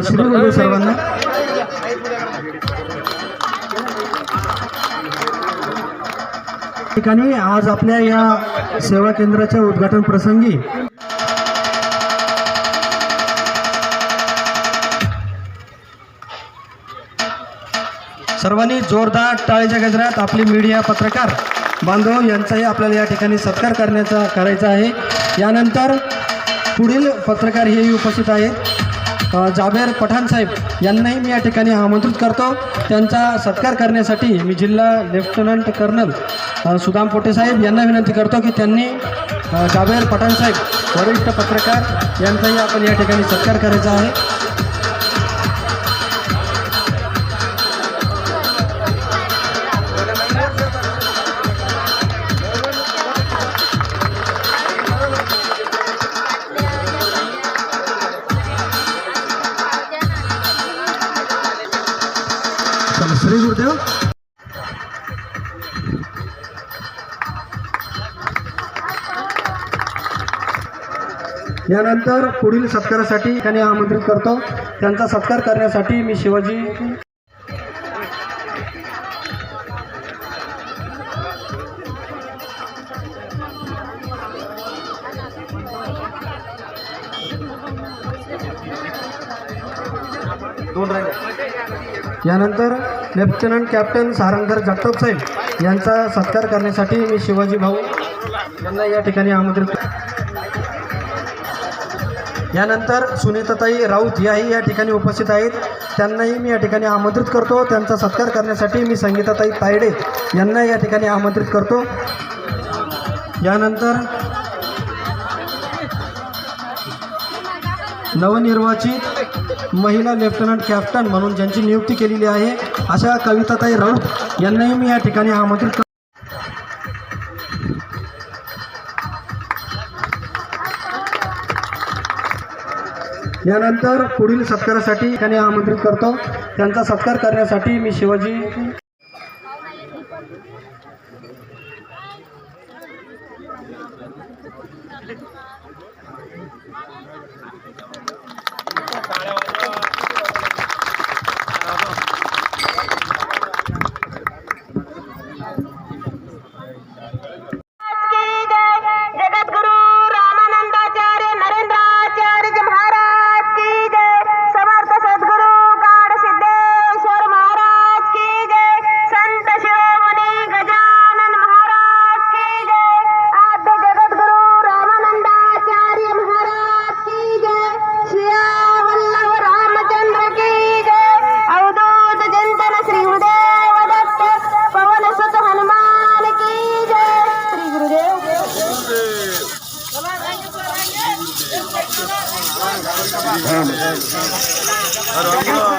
आणि श्री गुरुदेव सर्वांना. ठिकाणी आज आपल्या या सेवा केंद्राच्या उद्घाटन प्रसंगी सर्वांनी जोरदार टाळीच्या गजरात आपली मीडिया पत्रकार बांधव यांचाही आपल्याला या ठिकाणी सत्कार करण्याचा करायचा आहे. यानंतर पुढील पत्रकार हेही उपस्थित आहेत. जाबेर पठाण साहेब यांनाही मी या ठिकाणी आमंत्रित करतो. त्यांचा सत्कार करण्यासाठी मी जिल्हा लेफ्टनंट कर्नल सुदाम पोटे साहेब यांना विनंती करतो की त्यांनी जाबेर पठाण साहेब वरिष्ठ पत्रकार यांचाही आपण या ठिकाणी सत्कार करायचा आहे. यानंतर पुढील सत्कारासाठी त्यांनी आमंत्रित करतो. त्यांचा सत्कार करण्यासाठी मी शिवाजी यानंतर लेफ्टनंट कॅप्टन सारंगधर जगताप साहेब यांचा सत्कार करण्यासाठी मी शिवाजी भाऊ यांना या ठिकाणी आमंत्रित यानंतर सुनीताताई राऊत याही या ठिकाणी उपस्थित आहेत. त्यांनाही मी या ठिकाणी आमंत्रित करतो. त्यांचा सत्कार करण्यासाठी मी संगीताताई तायडे यांना या ठिकाणी आमंत्रित करतो. यानंतर नवनिर्वाचित महिला लेफ्टनंट कॅप्टन म्हणून ज्यांची नियुक्ती केलेली आहे अशा कविताताई राऊत यांनाही मी या ठिकाणी आमंत्रित यानंतर पुढील सत्कारासाठी त्यांनी आमंत्रित करतो. त्यांचा सत्कार करण्यासाठी मी शिवाजी Sarap.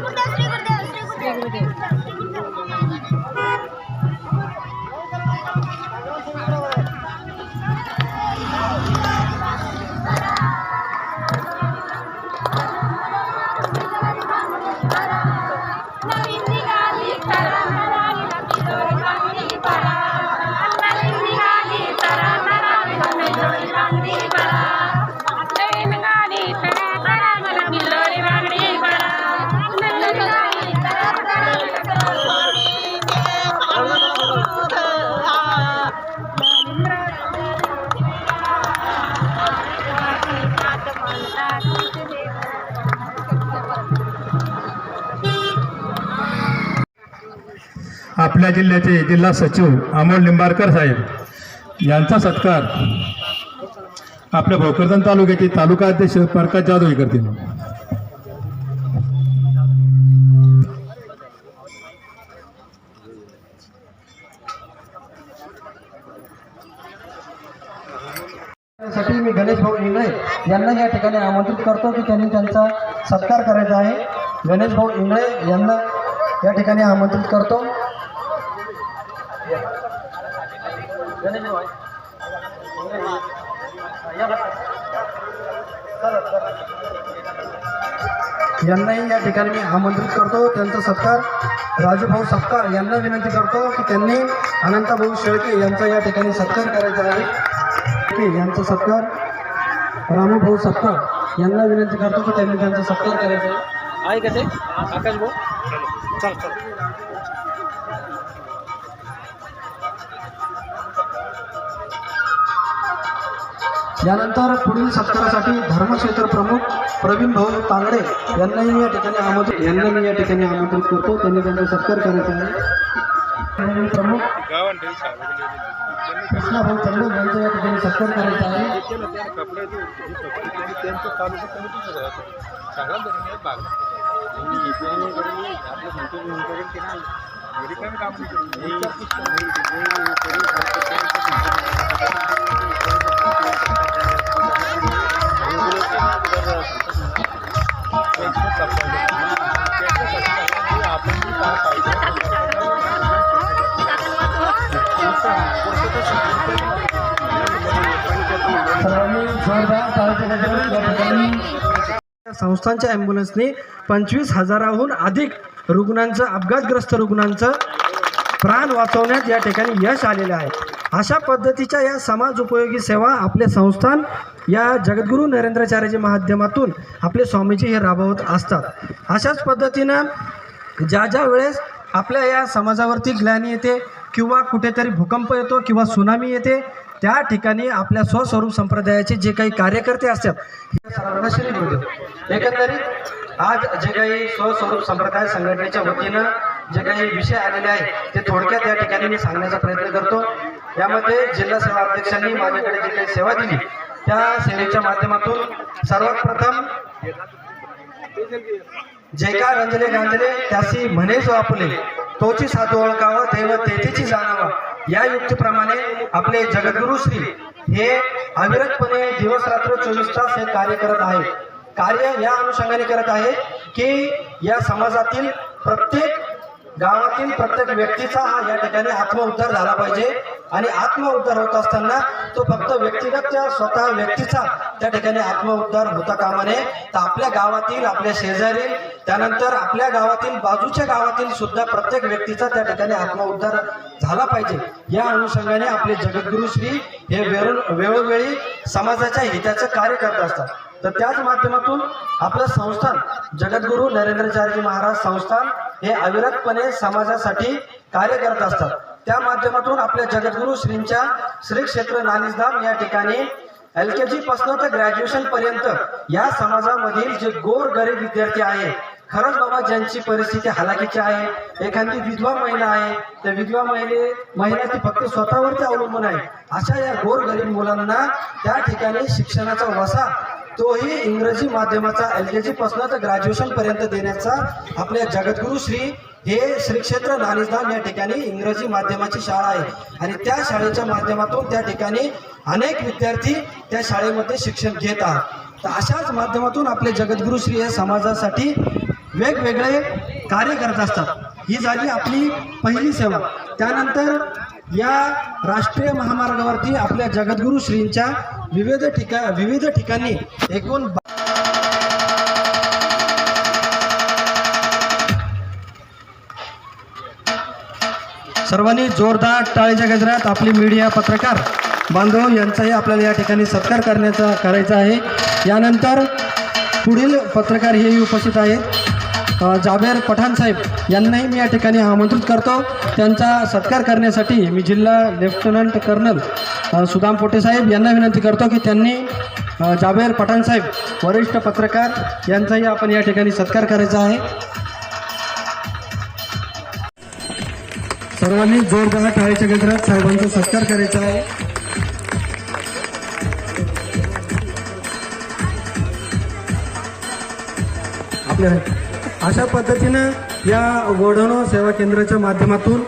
me आपल्या जिल्ह्याचे जिल्हा सचिव अमोल निंबारकर साहेब यांचा सत्कार आपल्या भोकरदन तालुक्याचे तालुका अध्यक्ष प्रकाश जाधव हे करतील. साठी मी गणेश भाऊ इंगळे यांना या ठिकाणी आमंत्रित करतो की त्यांनी त्यांचा सत्कार करायचा आहे. गणेश भाऊ इंगळे यांना या ठिकाणी आमंत्रित करतो गणेश भाऊ आहे. यांनाही या ठिकाणी मी आमंत्रित करतो. त्यांचा सत्कार राजूभाऊ सत्कार यांना विनंती करतो की त्यांनी अनंतभाऊ शेळके यांचा या ठिकाणी सत्कार करायचा आहे. शेळके यांचा सत्कार रामूभाऊ सत्कार यांना विनंती करतो की त्यांनी त्यांचा सत्कार करायचा आहे. आहे का ते? आकाश भाऊ चल चल. यानंतर पुढील सत्कारासाठी धर्मक्षेत्र प्रमुख प्रवीण भाऊ तांगडे यांनाही या ठिकाणी आमंत्रित यांना मी या ठिकाणी आमंत्रित करतो. त्यांनी त्यांचा सत्कार करायचा आहे. प्रमुख कृष्णाभाऊ भाऊ यांचा या ठिकाणी सत्कार करायचा आहे. संस्थांच्या ॲम्ब्युलन्सने पंचवीस हजाराहून अधिक रुग्णांचं अपघातग्रस्त रुग्णांचं प्राण वाचवण्यात या ठिकाणी यश आलेलं आहे. अशा पद्धतीच्या या समाज उपयोगी सेवा आपले संस्थान या जगद्गुरू नरेंद्राचार्यजी माध्यमातून आपले स्वामीजी हे राबवत असतात. अशाच पद्धतीनं ज्या ज्या वेळेस आपल्या या समाजावरती ग्लानी येते किंवा कुठेतरी भूकंप येतो किंवा सुनामी येते त्या ठिकाणी आपल्या स्वस्वरूप संप्रदायाचे जे काही कार्यकर्ते असतात हे सर्वांना एकंदरीत आज जे काही स्वस्वरूप संप्रदाय संघटनेच्या वतीनं जे काही विषय आलेले आहेत ते थोडक्यात या ठिकाणी मी सांगण्याचा प्रयत्न करतो. यामध्ये जिल्हा सेवा अध्यक्षांनी माझ्याकडे जी काही सेवा दिली त्या सेवेच्या माध्यमातून सर्वात प्रथम जे का रंजले गांजले त्यासी म्हणे जो आपले तोची साधू ओळखावं देव तेथेची जाणावं या युक्तीप्रमाणे आपले जगद्गुरु श्री हे अविरतपणे दिवस रात्र चोवीस तास हे कार्य करत आहे कार्य या अनुषंगाने करत आहे की या समाजातील प्रत्येक गावातील प्रत्येक व्यक्तीचा हा या ठिकाणी आत्मउद्धार झाला पाहिजे. आणि आत्मउद्धार होत असताना तो फक्त व्यक्तिगत त्या स्वतः व्यक्तीचा त्या ठिकाणी आत्मउद्धार होता कामा नये तर आपल्या गावातील आपल्या शेजारी त्यानंतर आपल्या गावातील बाजूच्या गावातील सुद्धा प्रत्येक व्यक्तीचा त्या ठिकाणी आत्मउद्धार झाला पाहिजे. या अनुषंगाने आपले जगद्गुरु श्री हे वेळो वेळोवेळी समाजाच्या हिताचं कार्य करत असतात. तर त्याच माध्यमातून आपलं संस्थान जगद्गुरू नरेंद्रचार्य महाराज संस्थान हे अविरतपणे समाजासाठी कार्य करत असतात. त्या माध्यमातून आपल्या जगद्गुरू श्रींच्या श्री क्षेत्र या ठिकाणी एल के जी पासून तर ग्रॅज्युएशन पर्यंत या समाजामधील जे गोर गरीब विद्यार्थी आहे खरंच बाबा ज्यांची परिस्थिती हालाकीची आहे एखादी विधवा महिला आहे त्या विधवा महिले महिला ती फक्त स्वतःवरती अवलंबून आहे. अशा या गोर गरीब मुलांना त्या ठिकाणी शिक्षणाचा वसा तोही इंग्रजी माध्यमाचा एल के जी पासून तर ग्रॅज्युएशन पर्यंत देण्याचा आपल्या जगद्गुरू श्री हे श्री क्षेत्र या ठिकाणी इंग्रजी माध्यमाची शाळा आहे. आणि त्या शाळेच्या माध्यमातून त्या ठिकाणी अनेक विद्यार्थी त्या शाळेमध्ये शिक्षण घेत आहात. तर अशाच माध्यमातून आपले जगद्गुरू श्री हे समाजासाठी वेगवेगळे कार्य करत असतात. ही झाली आपली पहिली सेवा. त्यानंतर या राष्ट्रीय महामार्गावरती आपल्या जगद्गुरू श्रींच्या विविध ठिका विविध ठिकाणी एकूण सर्वांनी जोरदार टाळीच्या गजरात आपली मीडिया पत्रकार बांधव यांचाही आपल्याला या ठिकाणी सत्कार करण्याचा करायचा आहे. यानंतर पुढील पत्रकार हेही उपस्थित आहेत. जाबेर पठाण साहेब यांनाही मी या ठिकाणी आमंत्रित करतो. त्यांचा सत्कार करण्यासाठी मी जिल्हा लेफ्टनंट कर्नल सुदाम पोटे साहेब यांना विनंती करतो की त्यांनी जाबेर पठाण साहेब वरिष्ठ पत्रकार यांचाही आपण या ठिकाणी सत्कार करायचा आहे. सर्वांनी जोरदार टाळीच्या गजरात साहेबांचा सत्कार करायचा आहे. आपल्या अशा पद्धतीनं या वडवणं सेवा केंद्राच्या माध्यमातून